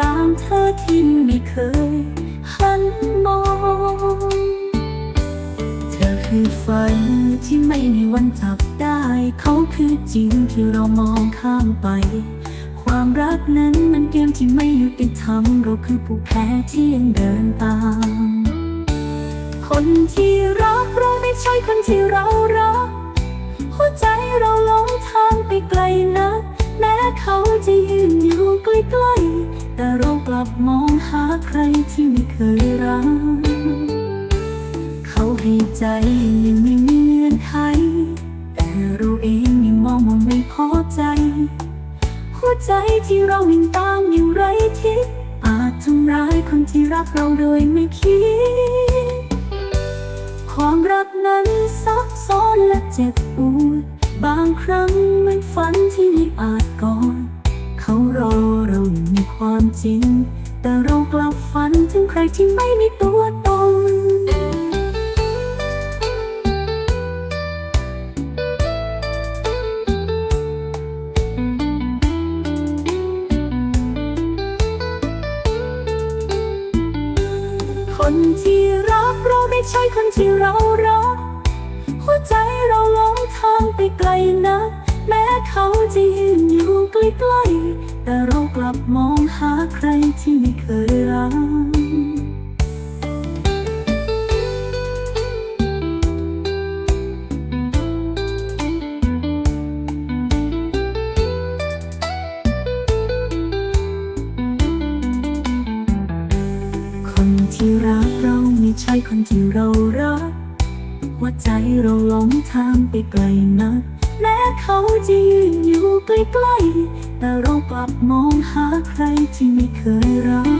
ตามเธอที่ไม่เคยหันมอง เธอคือฝันที่ไม่มีวันจับได้ เขาคือจริงที่เรามองข้ามไป ความรักนั้นมันเกมที่ไม่ยุติธรรมเราคือผู้แพ้ที่ยังเดินตาม คนที่รักเราไม่ใช่คนที่เรารักหัวใจเราหลงทางไปไกลนักแม้เขาจะยืนอยู่ใกล้ๆ ที่ไม่เคยรัก เขาให้ใจยังไม่มีเงื่อนไข แต่เราเองยังมองว่าไม่พอใจ หัวใจที่เราวิ่งตามอยู่ไรทิศอาจทำร้ายคนที่รักเราโดยไม่คิด ความรักนั้นซับซ้อนและเจ็บปวดบางครั้งเหมันฝันที่ไม่อาจก่อดเขารอเราอยู่ในความจริง แต่เรากลับฝันถึงใครที่ไม่มีตัวตน คนที่รักเราไม่ใช่คนที่เรารัก หัวใจเราหลงทางไปไกลนะแม้เขาจะยืนอยู่ใกล้ๆแต่เรากลับมองหาใคร ที่รักเราไม่ใช่คนที่เรารักหัวใจเราหลงทางไปไกลนักแม้เขาจะยืนอยู่ใกล้ๆแต่เรากลับมองหาใครที่ไม่เคยรัก